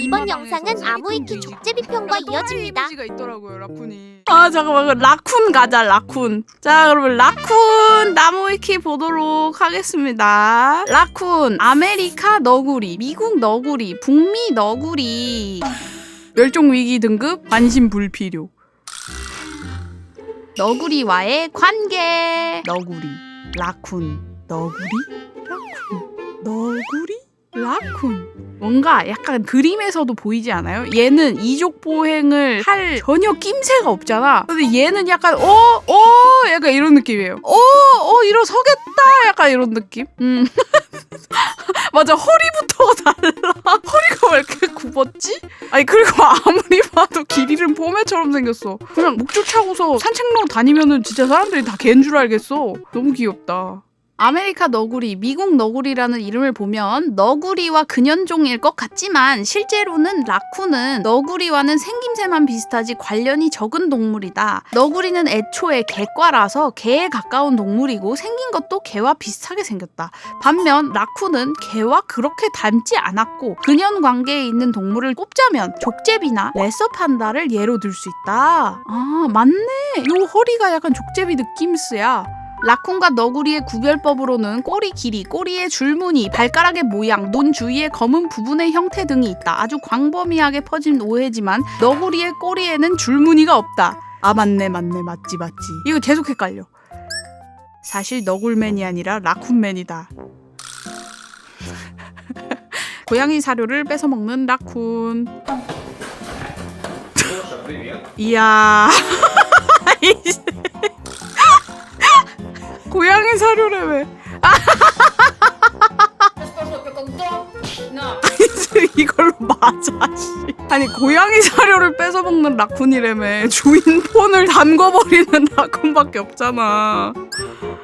이번 영상은 아무이키 족제비 편과 이어집니다. 가 있더라고요 라쿤이. 아 잠깐만 그 라쿤 가자 라쿤. 자 그러면 라쿤 나무위키 보도록 하겠습니다. 라쿤 아메리카 너구리, 미국 너구리, 북미 너구리. 멸종 위기 등급 관심 불필요. 너구리와의 관계. 너구리, 라쿤, 너구리, 라쿤, 너구리, 라쿤. 뭔가 약간 그림에서도 보이지 않아요? 얘는 이족 보행을 할 전혀 낌새가 없잖아. 근데 얘는 약간 어, 어, 약간 이런 느낌이에요. 어, 어, 일어서겠다. 약간 이런 느낌. 음. 맞아, 허리부터가 달라. 허리가 왜 이렇게 굽었지? 아니 그리고 아무리 봐도 길 잃은 포메처럼 생겼어. 그냥 목 쫓아고서 산책로 다니면은 진짜 사람들이 다걘줄 알겠어. 너무 귀엽다. 아메리카 너구리, 미국 너구리라는 이름을 보면 너구리와 근현종일 것 같지만 실제로는 라쿤은 너구리와는 생김새만 비슷하지 관련이 적은 동물이다. 너구리는 애초에 개과라서 개에 가까운 동물이고 생긴 것도 개와 비슷하게 생겼다. 반면 라쿤은 개와 그렇게 닮지 않았고 근현 관계에 있는 동물을 꼽자면 족제비나 레서 판다를 예로 들 수 있다. 아 맞네. 요 허리가 약간 족제비 느낌스야. 라쿤과 너구리의 구별법으로는 꼬리 길이, 꼬리의 줄무늬, 발가락의 모양, 눈 주위의 검은 부분의 형태 등이 있다. 아주 광범위하게 퍼진 오해지만 너구리의 꼬리에는 줄무늬가 없다. 아 맞네 맞네 맞지 맞지. 이거 계속 헷갈려. 사실 너굴맨이 아니라 라쿤맨이다. 고양이 사료를 뺏어 먹는 라쿤. 이야. 고양이 사료래 왜? 이걸로 맞아 씨. 아니 고양이 사료를 뺏어 먹는 라쿤이라며 주인 폰을 담궈버리는 라쿤밖에 없잖아.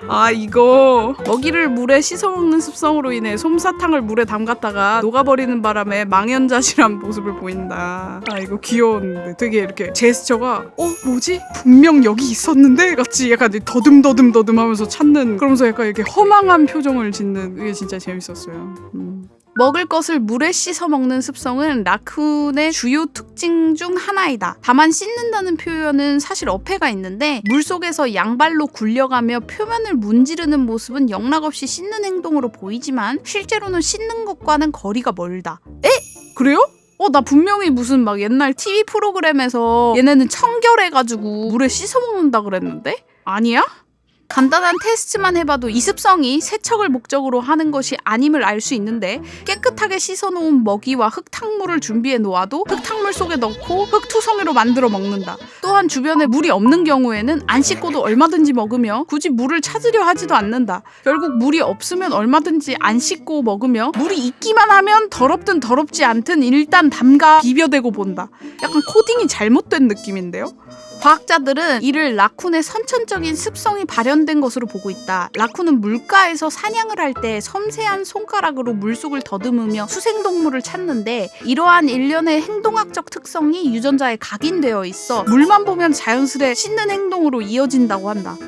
아 이거 먹이를 물에 씻어 먹는 습성으로 인해 솜사탕을 물에 담갔다가 녹아버리는 바람에 망연자실한 모습을 보인다. 아 이거 귀여웠는데 되게 이렇게 제스처가 어 뭐지 분명 여기 있었는데 같이 약간 더듬더듬 더듬 하면서 찾는 그러면서 약간 이렇게 허망한 표정을 짓는 그게 진짜 재밌었어요. 음. 먹을 것을 물에 씻어 먹는 습성은 라쿤의 주요 특징 중 하나이다. 다만 씻는다는 표현은 사실 어폐가 있는데 물 속에서 양발로 굴려가며 표면을 문지르는 모습은 영락없이 씻는 행동으로 보이지만 실제로는 씻는 것과는 거리가 멀다. 에? 그래요? 어, 나 분명히 무슨 막 옛날 TV 프로그램에서 얘네는 청결해가지고 물에 씻어 먹는다 그랬는데? 아니야? 간단한 테스트만 해봐도 이 습성이 세척을 목적으로 하는 것이 아님을 알 수 있는데 깨끗하게 씻어놓은 먹이와 흙탕물을 준비해 놓아도 흙탕물 속에 넣고 흙투성이로 만들어 먹는다. 또한 주변에 물이 없는 경우에는 안 씻고도 얼마든지 먹으며 굳이 물을 찾으려 하지도 않는다. 결국 물이 없으면 얼마든지 안 씻고 먹으며 물이 있기만 하면 더럽든 더럽지 않든 일단 담가 비벼대고 본다. 약간 코딩이 잘못된 느낌인데요? 과학자들은 이를 라쿤의 선천적인 습성이 발현된 것으로 보고 있다. 라쿤은 물가에서 사냥을 할 때 섬세한 손가락으로 물속을 더듬으며 수생동물을 찾는데 이러한 일련의 행동학적 특성이 유전자에 각인되어 있어 물만 보면 자연스레 씻는 행동으로 이어진다고 한다.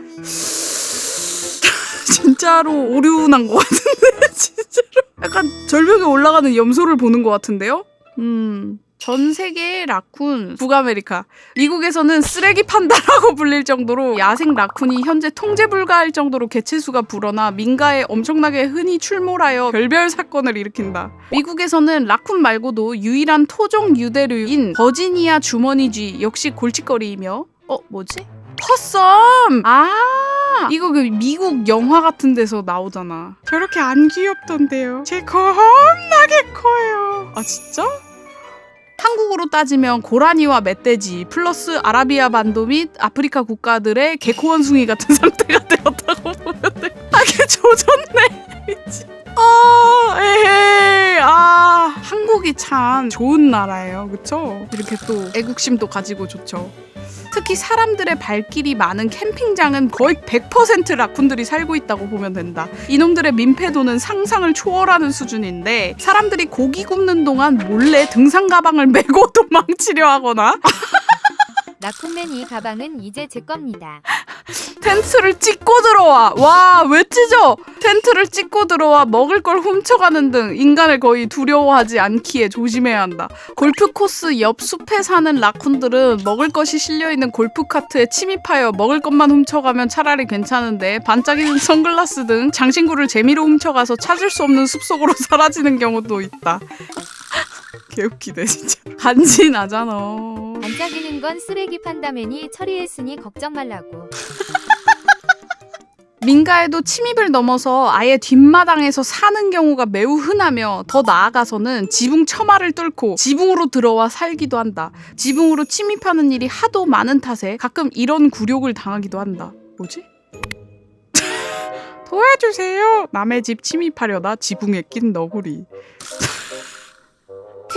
진짜로 오류 난 것 같은데 진짜로 약간 절벽에 올라가는 염소를 보는 것 같은데요? 음. 전 세계의 라쿤, 북아메리카, 미국에서는 쓰레기 판다라고 불릴 정도로 야생 라쿤이 현재 통제 불가할 정도로 개체수가 불어나 민가에 엄청나게 흔히 출몰하여 별별 사건을 일으킨다. 미국에서는 라쿤 말고도 유일한 토종 유대류인 버지니아 주머니쥐 역시 골칫거리이며 어 뭐지? 퍼썸! 아 이거 그 미국 영화 같은 데서 나오잖아. 저렇게 안 귀엽던데요. 제 겁나게 커요. 아 진짜? 한국으로 따지면 고라니와 멧돼지 플러스 아라비아 반도 및 아프리카 국가들의 개코 원숭이 같은 상태가 되었다고 보면 돼. 아, 걔 조졌네. 아, 에헤이. 아, 한국이 참 좋은 나라예요. 그쵸? 이렇게 또 애국심도 가지고 좋죠. 특히 사람들의 발길이 많은 캠핑장은 거의 100% 라쿤들이 살고 있다고 보면 된다. 이놈들의 민폐도는 상상을 초월하는 수준인데 사람들이 고기 굽는 동안 몰래 등산 가방을 메고 도망치려 하거나 라쿤맨 이 가방은 이제 제 겁니다. 텐트를 찍고 들어와. 와, 왜 찢어? 텐트를 찍고 들어와 먹을 걸 훔쳐가는 등 인간을 거의 두려워하지 않기에 조심해야 한다. 골프 코스 옆 숲에 사는 라쿤들은 먹을 것이 실려 있는 골프 카트에 침입하여 먹을 것만 훔쳐가면 차라리 괜찮은데 반짝이는 선글라스 등 장신구를 재미로 훔쳐가서 찾을 수 없는 숲속으로 사라지는 경우도 있다. 개웃기네 진짜. 간지 나잖아. 반짝이는 건 쓰레기 판다맨이 처리했으니 걱정 말라고. 민가에도 침입을 넘어서 아예 뒷마당에서 사는 경우가 매우 흔하며 더 나아가서는 지붕 처마를 뚫고 지붕으로 들어와 살기도 한다. 지붕으로 침입하는 일이 하도 많은 탓에 가끔 이런 굴욕을 당하기도 한다. 뭐지? 도와주세요. 남의 집 침입하려다 지붕에 낀 너구리.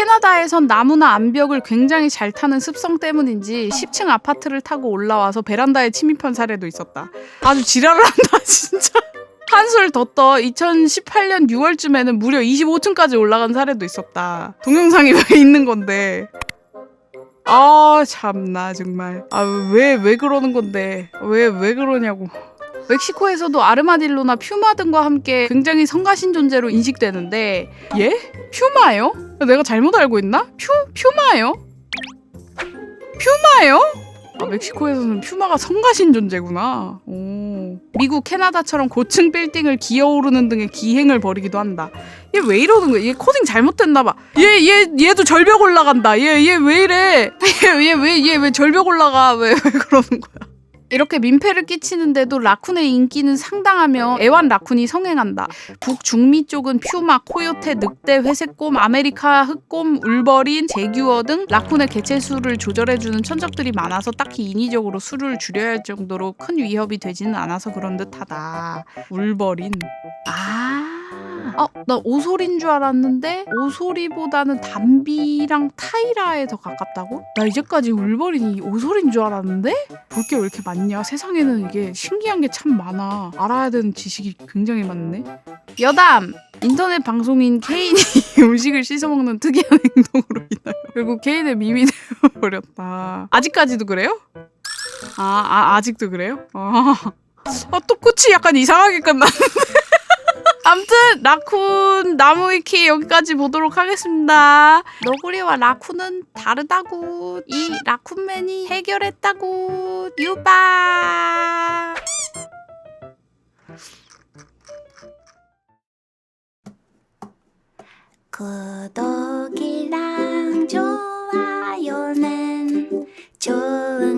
캐나다에선 나무나 암벽을 굉장히 잘 타는 습성 때문인지 10층 아파트를 타고 올라와서 베란다에 침입한 사례도 있었다. 아주 지랄을 한다 진짜. 한술 더 떠 2018년 6월쯤에는 무려 25층까지 올라간 사례도 있었다. 동영상이 왜 있는 건데? 아 참나 정말. 아 왜왜 그러는 건데? 왜 왜 그러냐고. 멕시코에서도 아르마딜로나 퓨마 등과 함께 굉장히 성가신 존재로 인식되는데 예? 퓨마요? 내가 잘못 알고 있나? 퓨 퓨마요? 퓨마요? 아, 멕시코에서는 퓨마가 성가신 존재구나. 오. 미국, 캐나다처럼 고층 빌딩을 기어오르는 등의 기행을 벌이기도 한다. 얘 왜 이러는 거야? 얘 코딩 잘못됐나 봐. 얘, 얘, 얘 도 절벽 올라간다. 얘, 얘 왜 이래? 얘, 얘 왜, 얘 왜 절벽 올라가? 왜, 왜 그러는 거야? 이렇게 민폐를 끼치는데도 라쿤의 인기는 상당하며 애완 라쿤이 성행한다. 북중미 쪽은 퓨마, 코요테, 늑대, 회색곰, 아메리카 흑곰, 울버린, 제규어 등 라쿤의 개체 수를 조절해주는 천적들이 많아서 딱히 인위적으로 수를 줄여야 할 정도로 큰 위협이 되지는 않아서 그런 듯하다. 울버린. 아. 어, 나 오소리인 줄 알았는데 오소리보다는 담비랑 타이라에 더 가깝다고? 나 이제까지 울버린이 오소리인 줄 알았는데? 볼 게 왜 이렇게 많냐? 세상에는 이게 신기한 게 참 많아. 알아야 되는 지식이 굉장히 많네. 여담! 인터넷 방송인 케인이 음식을 씻어먹는 특이한 행동으로 인하여 결국 케인의 밈이 되어버렸다. 아직까지도 그래요? 아, 아 아직도 그래요? 아, 아, 또 끝이 약간 이상하게 끝났는데. 아무튼 라쿤 나무위키 여기까지 보도록 하겠습니다. 너구리와 라쿤은 다르다고 이 라쿤맨이 해결했다고 유바. 구독이랑 좋아요는 좋은